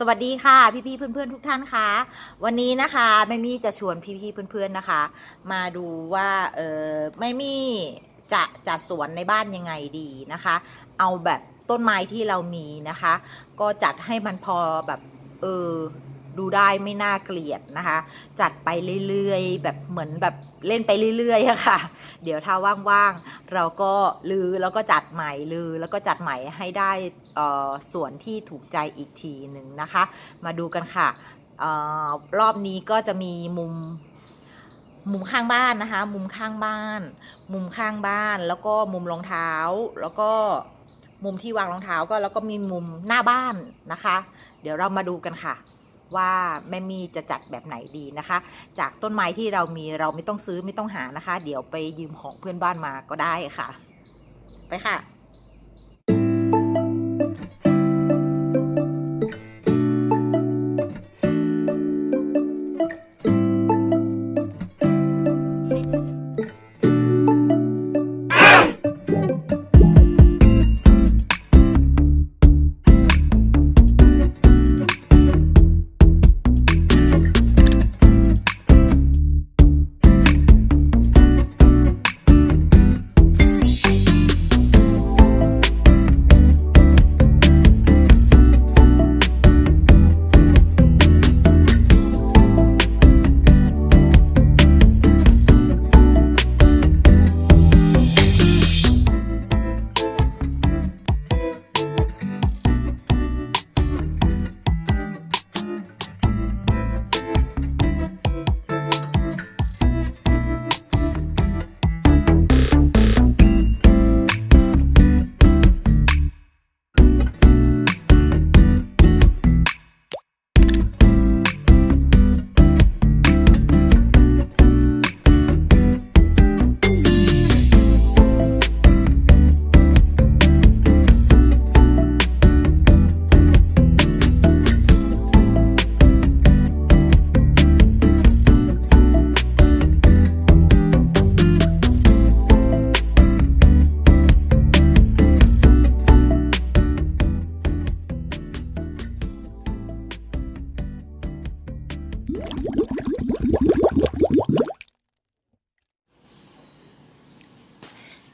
สวัสดีค่ะพี่ๆเพื่อนๆทุกท่านคะวันนี้นะคะแม่มี่จะชวนพี่ๆเพื่อนๆนนะคะ มาดูว่าเออแม่มี่จะจัดสวนในบ้านยังไงดีนะคะ เอาแบบต้นไม้ที่เรามีนะคะ ก็จัดให้มันพอแบบเออดูได้ไม่น่าเกลียดนะคะ จัดไปเรื่อยๆ แบบเหมือนแบบเล่นไปเรื่อยๆอะค่ะ เดี๋ยวถ้าว่างๆเราก็ลือแล้วก็จัดใหม่ลือแล้วก็จัดใหม่ให้ได้ ส่วนที่ถูกใจอีกทีหนึ่งนะคะ มาดูกันค่ะออรอบนี้ก็จะมีมุมมุมข้างบ้านนะคะ มุมข้างบ้าน มุมข้างบ้านแล้วก็มุมรองเท้าแล้วก็มุมที่วางรองเท้าก็แล้วก็มีมุมหน้าบ้านนะคะ เดี๋ยวเรามาดูกันค่ะ ว่าแม่มีจะจัดแบบไหนดีนะคะ จากต้นไม้ที่เรามีเราไม่ต้องซื้อไม่ต้องหานะคะ เดี๋ยวไปยืมของเพื่อนบ้านมาก็ได้ค่ะ ไปค่ะ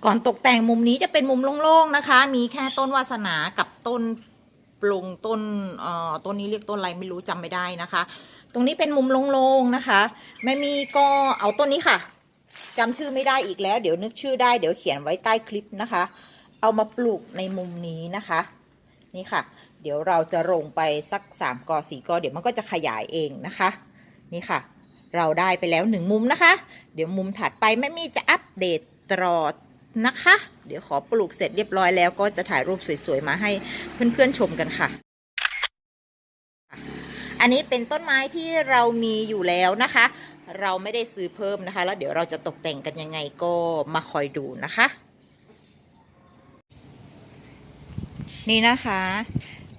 ก่อนตกแต่งมุมนี้จะเป็นมุมโล่งๆนะคะ มีแค่ต้นวาสนากับต้นปลุงต้นเอ่อต้นนี้เรียกต้นอะไรไม่รู้จำไม่ได้นะคะ ตรงนี้เป็นมุมโล่งๆนะคะแม่มีก็เอาต้นนี้ค่ะจำชื่อไม่ได้อีกแล้ว เดี๋ยวนึกชื่อได้เดี๋ยวเขียนไว้ใต้คลิปนะคะ เอามาปลูกในมุมนี้นะคะ นี่ค่ะ เดี๋ยวเราจะลงไปสักสามกอสี่กอเดี๋ยวมันก็จะขยายเองนะคะ นี่ค่ะ เราได้ไปแล้วหนึ่งมุมนะคะ เดี๋ยวมุมถัดไปแม่มีจะอัปเดตตลอด นะคะ เดี๋ยวขอปลูกเสร็จเรียบร้อยแล้วก็จะถ่ายรูปสวยๆมาให้เพื่อนๆชมกันค่ะ อันนี้เป็นต้นไม้ที่เรามีอยู่แล้วนะคะ เราไม่ได้ซื้อเพิ่มนะคะ แล้วเดี๋ยวเราจะตกแต่งกันยังไงก็มาคอยดูนะคะ นี่นะคะ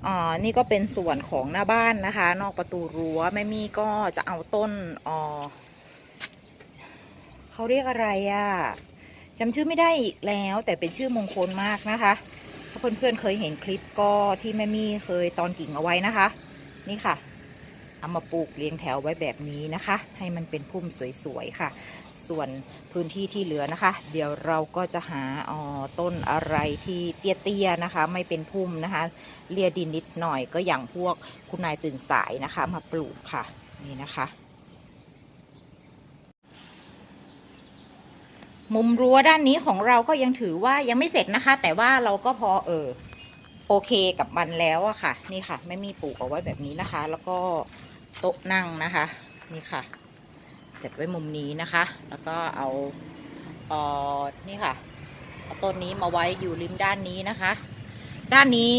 อ๋อนี่ก็เป็นส่วนของหน้าบ้านนะคะ นอกประตูรั้วแม่มี่ก็จะเอาต้นอ๋อเขาเรียกอะไรอะ่ะ จำชื่อไม่ได้อีกแล้ว แต่เป็นชื่อมงคลมากนะคะถ้าเพื่อนๆเคยเห็นคลิปก็ที่แม่มี่เคยตอนกิ่งเอาไว้นะคะ นี่ค่ะเอามาปลูกเรียงแถวไว้แบบนี้นะคะ ให้มันเป็นพุ่มสวยๆค่ะ ส่วนพื้นที่ที่เหลือนะคะ เดี๋ยวเราก็จะหาออต้นอะไรที่เตี้ยๆนะคะ ไม่เป็นพุ่มนะคะ เลียดินนิดหน่อยก็อย่างพวกคุณนายตื่นสายนะคะ มาปลูกค่ะนี่นะคะ มุมรั้วด้านนี้ของเราก็ยังถือว่ายังไม่เสร็จนะคะ แต่ว่าเราก็พอเออโอเคกับมันแล้วอะค่ะ นี่ค่ะ ไม่มีปลูกเอาไว้แบบนี้นะคะ แล้วก็โต๊ะนั่งนะคะ นี่ค่ะ เสร็จไว้มุมนี้นะคะ แล้วก็เอาเออนี่ค่ะเอาต้นนี้มาไว้อยู่ริมด้านนี้นะคะ ด้านนี้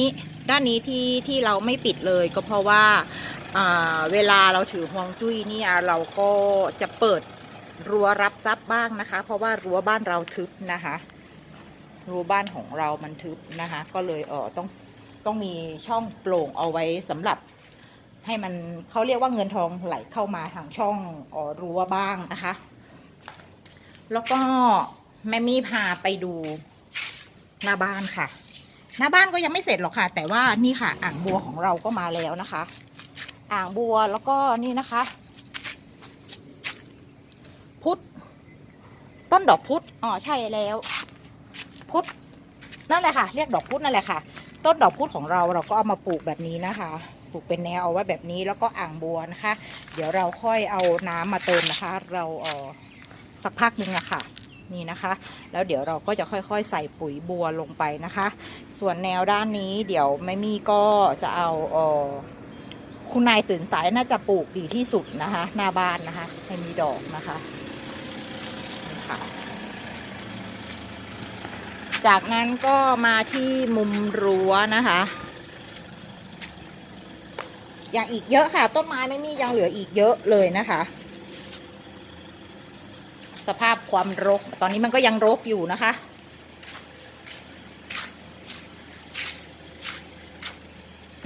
ด้านนี้ที่ที่เราไม่ปิดเลยก็เพราะว่าเวลาเราถือฮวงจุ้ยเนี่ยเราก็จะเปิด รั้วรับทรัพย์บ้างนะคะ เพราะว่ารั้วบ้านเราทึบนะคะรั้วบ้านของเรามันทึบนะคะ ก็เลยเออต้องต้องมีช่องโปร่งเอาไว้สำหรับให้มันเขาเรียกว่าเงินทองไหลเข้ามาทางช่องออรั้วบ้างนะคะ แล้วก็แม่มี่พาไปดูหน้าบ้านค่ะ หน้าบ้านก็ยังไม่เสร็จหรอกค่ะ แต่ว่านี่ค่ะ อ่างบัวของเราก็มาแล้วนะคะ อ่างบัวแล้วก็นี่นะคะ พุทธ ต้นดอกพุธอ๋อใช่แล้ว พุทธนั่นแหละค่ะ เรียกดอกพุธนั่นแหละค่ะ ต้นดอกพุธของเราเราก็เอามาปลูกแบบนี้นะคะ ปลูกเป็นแนวเอาไว้แบบนี้แล้วก็อ่างบัวนะคะ เดี๋ยวเราค่อยเอาน้ำมาเติมนะคะ เราเออสักพักหนึ่งอะค่ะนี่นะคะ แล้วเดี๋ยวเราก็จะค่อยๆ ใส่ปุ๋ยบัวลงไปนะคะ ส่วนแนวด้านนี้เดี๋ยวแม่มี่ก็จะเอาเออคุณนายตื่นสายน่าจะปลูกดีที่สุดนะคะ หน้าบ้านนะคะให้มีดอกนะคะนี่ค่ะ จากนั้นก็มาที่มุมรั้วนะคะ อย่างอีกเยอะค่ะ ต้นไม้ไม่มียังเหลืออีกเยอะเลยนะคะ สภาพความรก ตอนนี้มันก็ยังรกอยู่นะคะ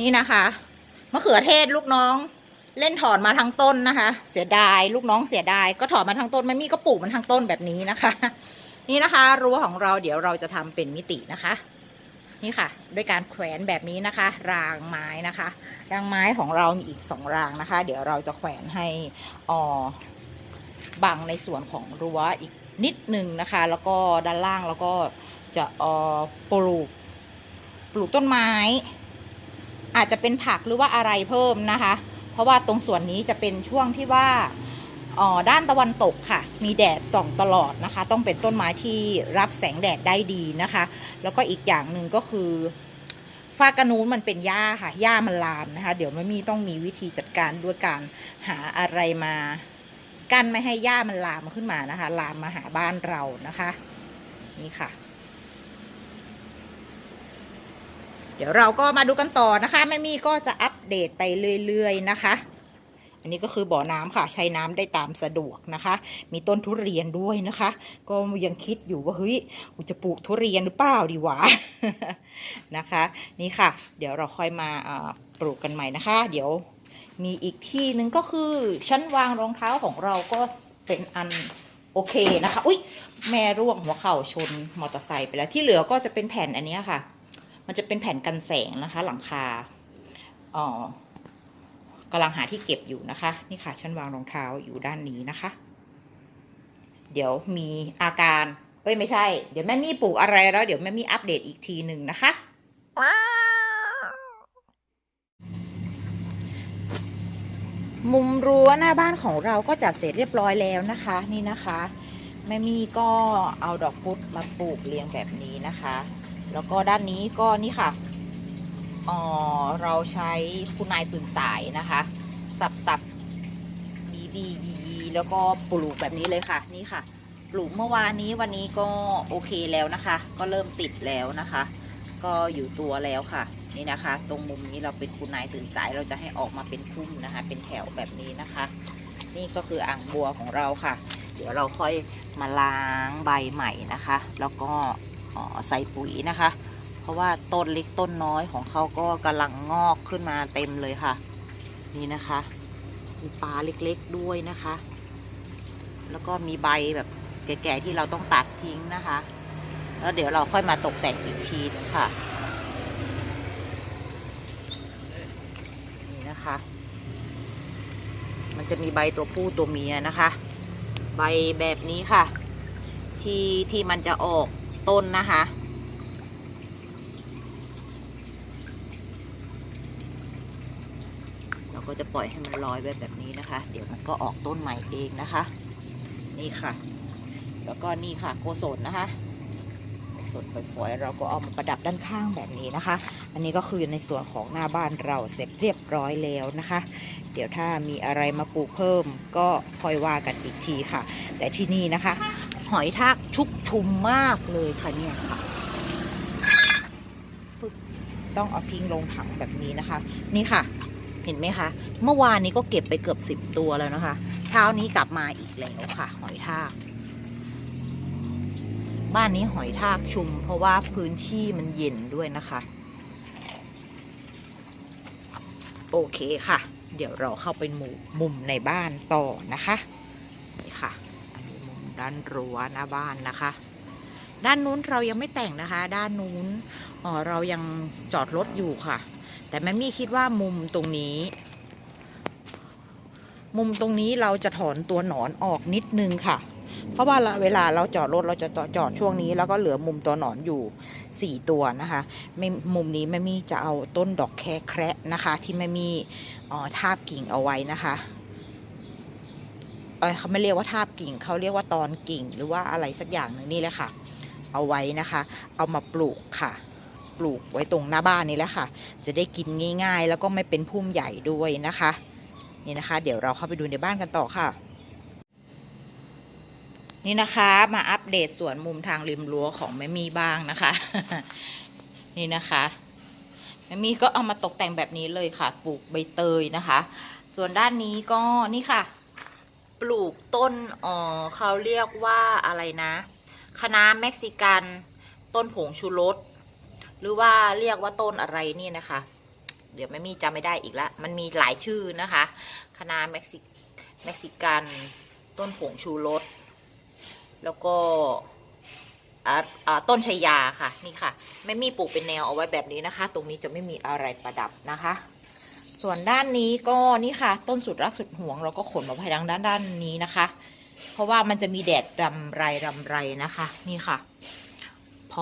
นี่นะคะมะเขือเทศลูกน้อง เล่นถอนมาทั้งต้นนะคะ เสียดาย ลูกน้องเสียดาย ก็ถอนมาทั้งต้นไม่มีก็ปลูกมันทั้งต้นแบบนี้นะคะ นี่นะคะ รั้วของเราเดี๋ยวเราจะทำเป็นมิตินะคะ นี่ค่ะ ด้วยการแขวนแบบนี้นะคะ รางไม้นะคะ รางไม้ของเรามีอีกสองรางนะคะ เดี๋ยวเราจะแขวนให้ออบังในส่วนของรั้วอีกนิดหนึ่งนะคะ แล้วก็ด้านล่างแล้วก็จะออปลูกปลูกต้นไม้ อาจจะเป็นผักหรือว่าอะไรเพิ่มนะคะ เพราะว่าตรงส่วนนี้จะเป็นช่วงที่ว่า ด้านตะวันตกค่ะ มีแดดส่องตลอดนะคะ ต้องเป็นต้นไม้ที่รับแสงแดดได้ดีนะคะ แล้วก็อีกอย่างหนึ่งก็คือฝ้ากระนูนมันเป็นหญ้าค่ะหญ้ามันลามนะคะ เดี๋ยวไม่มีต้องมีวิธีจัดการด้วยการหาอะไรมากั้นไม่ให้หญ้ามันลามขึ้นมานะคะ ลามมาหาบ้านเรานะคะ นี่ค่ะ เดี๋ยวเราก็มาดูกันต่อนะคะแม่มี่ก็จะอัปเดตไปเรื่อย ๆ นะคะ นนี้ก็คือบ่อน้ำค่ะใช้น้ำได้ตามสะดวกนะคะ มีต้นทุเรียนด้วยนะคะ ก็ยังคิดอยู่ว่าเฮ้ยกูจะปลูกทุเรียนหรือเปล่าดีวะนะคะ นี่ค่ะ เดี๋ยวเราค่อยมาปลูกกันใหม่นะคะ เดี๋ยวมีอีกที่หนึ่งก็คือชั้นวางรองเท้าของเราก็เป็นอันโอเคนะคะ อุ้ยแม่ร่วงหัวเข่าชนมอเตอร์ไซค์ไปแล้วที่เหลือก็จะเป็นแผ่นอันนี้ค่ะ มันจะเป็นแผ่นกันแสงนะคะ หลังคาอ๋อ กำลังหาที่เก็บอยู่นะคะ นี่ค่ะชั้นวางรองเท้าอยู่ด้านนี้นะคะ เดี๋ยวมีอาการเอ้ยไม่ใช่ เดี๋ยวแม่มี่ปลูกอะไรแล้ว เดี๋ยวแม่มี่อัปเดตอีกทีหนึ่งนะคะมุมรั้วหน้าบ้านของเราก็จัดเสร็จเรียบร้อยแล้วนะคะ นี่นะคะแม่มี่ก็เอาดอกพุธมาปลูกเรียงแบบนี้นะคะ แล้วก็ด้านนี้ก็นี่ค่ะ อ๋อเราใช้คุณนายตื่นสายนะคะ สับสับบีบียีแล้วก็ปลูกแบบนี้เลยค่ะนี่ค่ะ ปลูกเมื่อวานนี้วันนี้ก็โอเคแล้วนะคะ ก็เริ่มติดแล้วนะคะ ก็อยู่ตัวแล้วค่ะนี่นะคะ ตรงมุมนี้เราเป็นคุณนายตื่นสายเราจะให้ออกมาเป็นพุ่มนะคะ เป็นแถวแบบนี้นะคะ นี่ก็คืออ่างบัวของเราค่ะ เดี๋ยวเราค่อยมาล้างใบใหม่นะคะ แล้วก็ใส่ปุ๋ยนะคะ ราะว่าต้นเล็กต้นน้อยของเขาก็กำลังงอกขึ้นมาเต็มเลยค่ะ นี่นะคะมีปลาเล็กๆด้วยนะคะ แล้วก็มีใบแบบแก่ๆที่เราต้องตัดทิ้งนะคะ แล้วเดี๋ยวเราค่อยมาตกแต่งอีกทีนึงค่ะ นี่นะคะ มันจะมีใบตัวผู้ตัวเมียนะคะ ใบแบบนี้ค่ะ ที่ที่มันจะออกต้นนะคะ เราก็ จะปล่อยให้มันลอยไว้แบบนี้นะคะ เดี๋ยวมันก็ออกต้นใหม่เองนะคะ นี่ค่ะ แล้วก็นี่ค่ะโกศลนะคะโกศลฝอยๆเราก็เอามาประดับด้านข้างแบบนี้นะคะ อันนี้ก็คือในส่วนของหน้าบ้านเราเสร็จเรียบร้อยแล้วนะคะ เดี๋ยวถ้ามีอะไรมาปลูกเพิ่มก็ค่อยว่ากันอีกทีค่ะ แต่ที่นี่นะคะ หอยทากชุกชุมมากเลยค่ะเนี่ยค่ะฟึบต้องเอาพิงลงถังแบบนี้นะคะ นี่ค่ะ เห็นไหมคะ เมื่อวานนี้ก็เก็บไปเกือบสิบตัวแล้วนะคะ เช้านี้กลับมาอีกแล้วค่ะ หอยทาก บ้านนี้หอยทากชุม เพราะว่าพื้นที่มันเย็นด้วยนะคะ โอเคค่ะ เดี๋ยวเราเข้าไปมุมมุมในบ้านต่อนะคะนี่ค่ะอันนี้มุมด้านรั้วหน้าบ้านนะคะด้านนู้นเรายังไม่แต่งนะคะ ด้านนู้นอ๋อเรายังจอดรถอยู่ค่ะ แต่แม่มี่คิดว่ามุมตรงนี้ มุมตรงนี้เราจะถอนตัวหนอนออกนิดนึงค่ะ เพราะว่าเวลาเราจอดรถเราจะจอดช่วงนี้ แล้วก็เหลือมุมตัวหนอนอยู่ 4 ตัวนะคะไม่มุมนี้แม่มี่จะเอาต้นดอกแครแคระนะคะ ที่แม่มี่เอ่อทาบกิ่งเอาไว้นะคะเเขาไม่เรียกว่าทาบกิ่งเขาเรียกว่าตอนกิ่งหรือว่าอะไรสักอย่างหนึ่งนี่แหละค่ะ เอาไว้นะคะ เอามาปลูกค่ะ ปลูกไว้ตรงหน้าบ้านนี้แหละค่ะ จะได้กินง่ายๆ แล้วก็ไม่เป็นพุ่มใหญ่ด้วยนะคะ นี่นะคะ เดี๋ยวเราเข้าไปดูในบ้านกันต่อค่ะ นี่นะคะมาอัปเดตสวนมุมทางริมรั้วของแม่มีบ้างนะคะ นี่นะคะแม่มีก็เอามาตกแต่งแบบนี้เลยค่ะ ปลูกใบเตยนะคะ ส่วนด้านนี้ก็นี่ค่ะ ปลูกต้นเออเขาเรียกว่าอะไรนะคะน้าเม็กซิกัน ต้นผงชูรส หรือว่าเรียกว่าต้นอะไรนี่นะคะ เดี๋ยวแม่มีจำไม่ได้อีกละมันมีหลายชื่อนะคะคณะเม็กซิเม็กซิกัน ต้นผงชูรสแล้วก็ต้นชายาค่ะนี่ค่ะไม่มีปลูกเป็นแนวเอาไว้แบบนี้นะคะ ตรงนี้จะไม่มีอะไรประดับนะคะ ส่วนด้านนี้ก็นี่ค่ะ ต้นสุดรักสุดห่วง เราก็ขนมาไว้ทางด้านด้านนี้นะคะ เพราะว่ามันจะมีแดดรำไรรำไรนะคะ นี่ค่ะ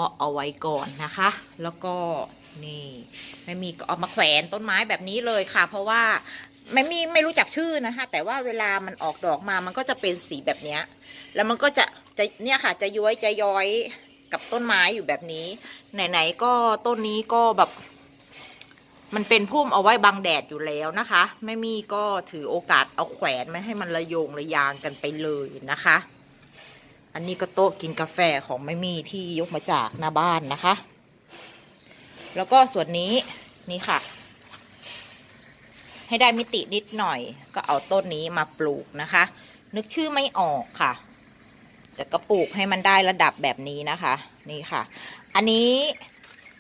าะเอาไว้ก่อนนะคะ แล้วก็นี่ไม่มีก็เอามาแขวนต้นไม้แบบนี้เลยค่ะ เพราะว่าไม่มีไม่รู้จักชื่อนะคะ แต่ว่าเวลามันออกดอกมามันก็จะเป็นสีแบบเนี้ยแล้วมันก็จะจะเนี่ยค่ะ จะย้อยจะย้อยกับต้นไม้อยู่แบบนี้ ไหนๆก็ต้นนี้ก็แบบ มันเป็นพุ่มเอาไว้บังแดดอยู่แล้วนะคะ ไม่มีก็ถือโอกาสเอาแขวนไม่ให้มันระโยงระยางกันไปเลยนะคะ อันนี้ก็โต๊ะกินกาแฟของไม่มีที่ยกมาจากหน้าบ้านนะคะ แล้วก็ส่วนนี้นี่ค่ะ ให้ได้มิตินิดหน่อย ก็เอาต้นนี้มาปลูกนะคะ นึกชื่อไม่ออกค่ะ แต่ก็ปลูกให้มันได้ระดับแบบนี้นะคะ นี่ค่ะ อันนี้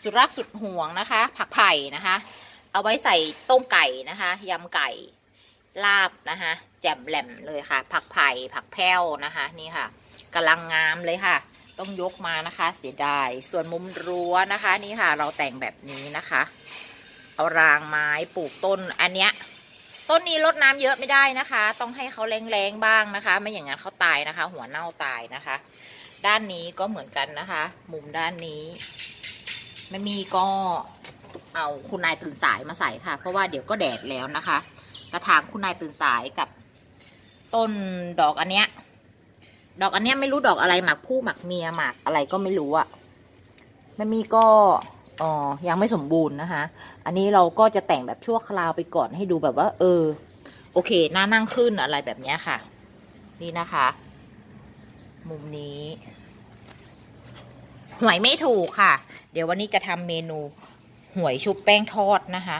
สุดรักสุดห่วงนะคะ ผักไผ่นะคะ เอาไว้ใส่ต้มไก่นะคะยำไก่ลาบนะคะแจ่มแหลมเลยค่ะ ผักไผ่ผักแพ้วนะคะ นี่ค่ะ กำลังงามเลยค่ะ ต้องยกมานะคะเสียดาย ส่วนมุมรั้วนะคะนี่ค่ะเราแต่งแบบนี้นะคะ เอารางไม้ปลูกต้นอันเนี้ยต้นนี้รดน้ำเยอะไม่ได้นะคะ ต้องให้เขาแรงๆบ้างนะคะ ไม่อย่างนั้นเขาตายนะคะ หัวเน่าตายนะคะ ด้านนี้ก็เหมือนกันนะคะ มุมด้านนี้ไม่มีก็เอาคุณนายตื่นสายมาใส่ค่ะ เพราะว่าเดี๋ยวก็แดดแล้วนะคะ กระถางคุณนายตื่นสายกับต้นดอกอันเนี้ย ดอกอันเนี้ยไม่รู้ดอกอะไรหมากผู้หมากเมียหมากอะไรก็ไม่รู้อะไม่มีก็อ๋อยังไม่สมบูรณ์นะคะ อันนี้เราก็จะแต่งแบบชั่วคราวไปก่อนให้ดูแบบว่า เออ โอเคน่านั่งขึ้นอะไรแบบนี้ค่ะ นี่นะคะ มุมนี้หวยไม่ถูกค่ะ เดี๋ยววันนี้จะทำเมนูหวยชุบแป้งทอดนะคะ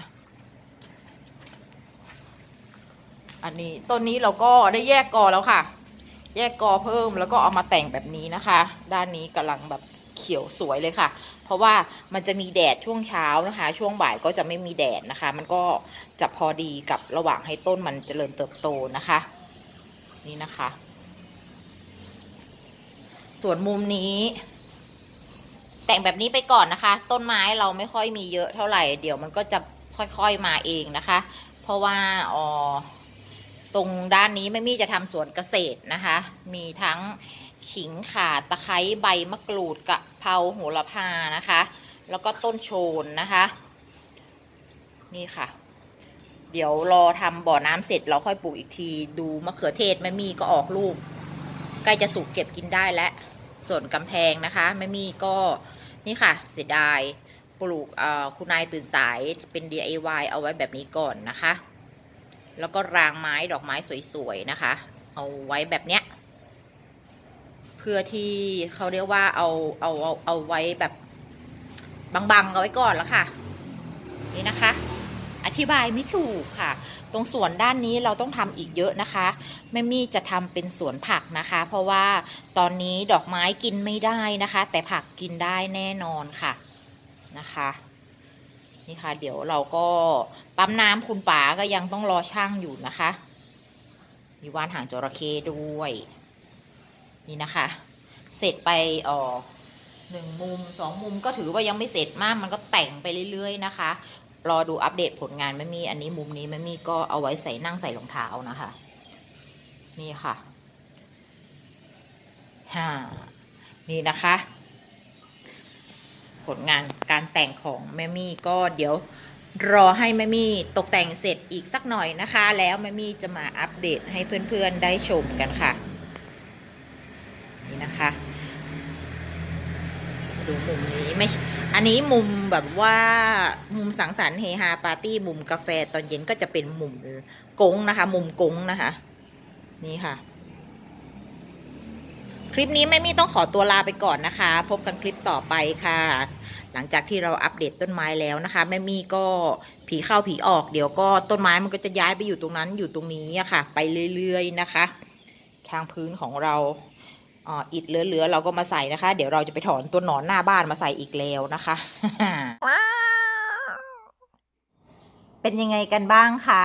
อันนี้ต้นนี้เราก็ได้แยกกอแล้วค่ะ แยกกอเพิ่มแล้วก็เอามาแต่งแบบนี้นะคะ ด้านนี้กำลังแบบเขียวสวยเลยค่ะ เพราะว่ามันจะมีแดดช่วงเช้านะคะ ช่วงบ่ายก็จะไม่มีแดดนะคะ มันก็จะพอดีกับระหว่างให้ต้นมันเจริญเติบโตนะคะ นี่นะคะ ส่วนมุมนี้ แต่งแบบนี้ไปก่อนนะคะ ต้นไม้เราไม่ค่อยมีเยอะเท่าไหร่ เดี๋ยวมันก็จะค่อยๆมาเองนะคะ เพราะว่าอ๋อ ตรงด้านนี้ไม่มีจะทำสวนเกษตรนะคะ มีทั้งขิงข่าตะไคร้ใบมะกรูดกะเพราโหระพานะคะ แล้วก็ต้นโชนนะคะ นี่ค่ะ เดี๋ยวรอทำบ่อน้ำเสร็จเราค่อยปลูกอีกที ดูมะเขือเทศไม่มีก็ออกลูกใกล้จะสุกเก็บกินได้แล้วส่วนกำแพงนะคะไม่มีก็นี่ค่ะ เสียดายปลูกคุณนายตื่นสายเป็น DIY เอาไว้แบบนี้ก่อนนะคะ แล้วก็รางไม้ดอกไม้สวยๆนะคะ เอาไว้แบบเนี้ย เพื่อที่เขาเรียกว่าเอาเอาเอาเอาไว้แบบบังๆเอาไว้ก่อนแล้วค่ะ นี่นะคะ อธิบายไม่ถูกค่ะ ตรงสวนด้านนี้เราต้องทำอีกเยอะนะคะแม่มี่จะทำเป็นสวนผักนะคะ เพราะว่าตอนนี้ดอกไม้กินไม่ได้นะคะ แต่ผักกินได้แน่นอนค่ะนะคะ นี่ค่ะ เดี๋ยวเราก็ปั๊มน้ำคุณป๋าก็ยังต้องรอช่างอยู่นะคะ มีวานหางจระเข้ด้วย นี่นะคะ เสร็จไปอ๋อหนึ่งมุมสองมุมก็ถือว่ายังไม่เสร็จมากมันก็แต่งไปเรื่อยๆนะคะ รอดูอัปเดตผลงานไม่มี อันนี้มุมนี้ไม่มีก็เอาไว้ใส่นั่งใส่รองเท้านะคะ นี่ค่ะฮ่านี่นะคะ ผลงานการแต่งของแม่มี่ก็เดี๋ยวรอให้แม่มี่ตกแต่งเสร็จอีกสักหน่อยนะคะ แล้วแม่มี่จะมาอัปเดตให้เพื่อนๆได้ชมกันค่ะ นี่นะคะ ดูมุมนี้ไม่อันนี้มุมแบบว่ามุมสังสรรค์เฮฮาปาร์ตี้มุมกาแฟตอนเย็นก็จะเป็นมุมกงนะคะ มุมกงนะคะ นี่ค่ะ คลิปนี้ไม่มี่ต้องขอตัวลาไปก่อนนะคะ พบกันคลิปต่อไปค่ะ หลังจากที่เราอัปเดตต้นไม้แล้วนะคะ แม่มี่ก็ผีเข้าผีออก เดี๋ยวก็ต้นไม้มันก็จะย้ายไปอยู่ตรงนั้นอยู่ตรงนี้อะค่ะ ไปเรื่อยๆนะคะ ทางพื้นของเราอ่าอิฐเหลือๆเราก็มาใส่นะคะ เดี๋ยวเราจะไปถอนต้นหนอนหน้าบ้านมาใส่อีกแล้วนะคะ เป็นยังไงกันบ้างคะ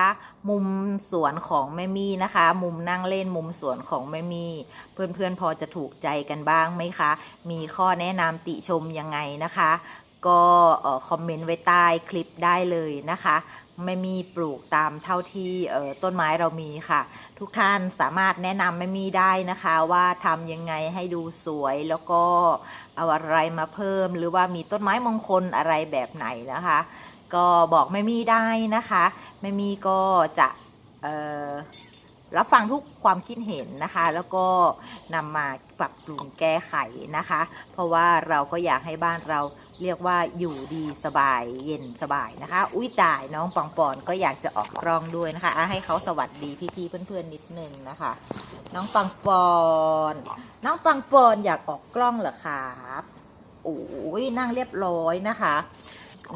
มุมสวนของแม่มี่นะคะ มุมนั่งเล่นมุมสวนของแม่มี่เพื่อนๆพอจะถูกใจกันบ้างไหมคะ มีข้อแนะนำติชมยังไงนะคะ ก็คอมเมนต์ไว้ใต้คลิปได้เลยนะคะ ไม่มีปลูกตามเท่าที่ต้นไม้เรามีค่ะ ทุกท่านสามารถแนะนำไม่มีได้นะคะว่าทำยังไงให้ดูสวยแล้วก็เอาอะไรมาเพิ่ม หรือว่ามีต้นไม้มงคลอะไรแบบไหนนะคะ ก็บอกไม่มีได้นะคะไม่มีก็จะรับฟังทุกความคิดเห็นนะคะ แล้วก็นำมาปรับปรุงแก้ไขนะคะ เพราะว่าเราก็อยากให้บ้านเรา เรียกว่าอยู่ดีสบายเย็นสบายนะคะ อุ้ยตายน้องปองปอนก็อยากจะออกกล้องด้วยนะคะอะให้เขาสวัสดีพี่ๆเพื่อนๆนิดนึงนะคะ น้องปังปอน น้องปังปอนอยากออกกล้องเหรอครับโอ้ยนั่งเรียบร้อยนะคะ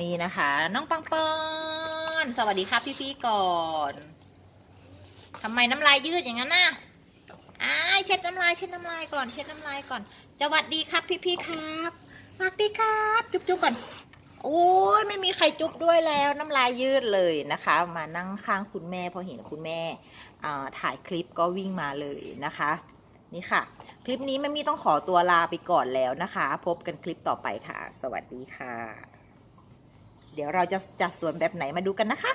นี่นะคะ น้องปังปอน สวัสดีครับพี่ๆก่อนทำไมน้ำลายยืดอย่างนั้นน่ะอ้าเช็ดน้ำลายเช็ดน้ำลายก่อน เช็ดน้ำลายก่อนสวัสดีครับพี่ๆครับ สวัสดีครับ จุ๊บจุ๊บก่อน โอ้ยไม่มีใครจุ๊บด้วยแล้วน้ำลายยืดเลยนะคะ มานั่งข้างคุณแม่พอเห็นคุณแม่ถ่ายคลิปก็วิ่งมาเลยนะคะ นี่ค่ะ คลิปนี้ไม่มีต้องขอตัวลาไปก่อนแล้วนะคะ พบกันคลิปต่อไปค่ะ สวัสดีค่ะ เดี๋ยวเราจะจัดสวนแบบไหนมาดูกันนะคะ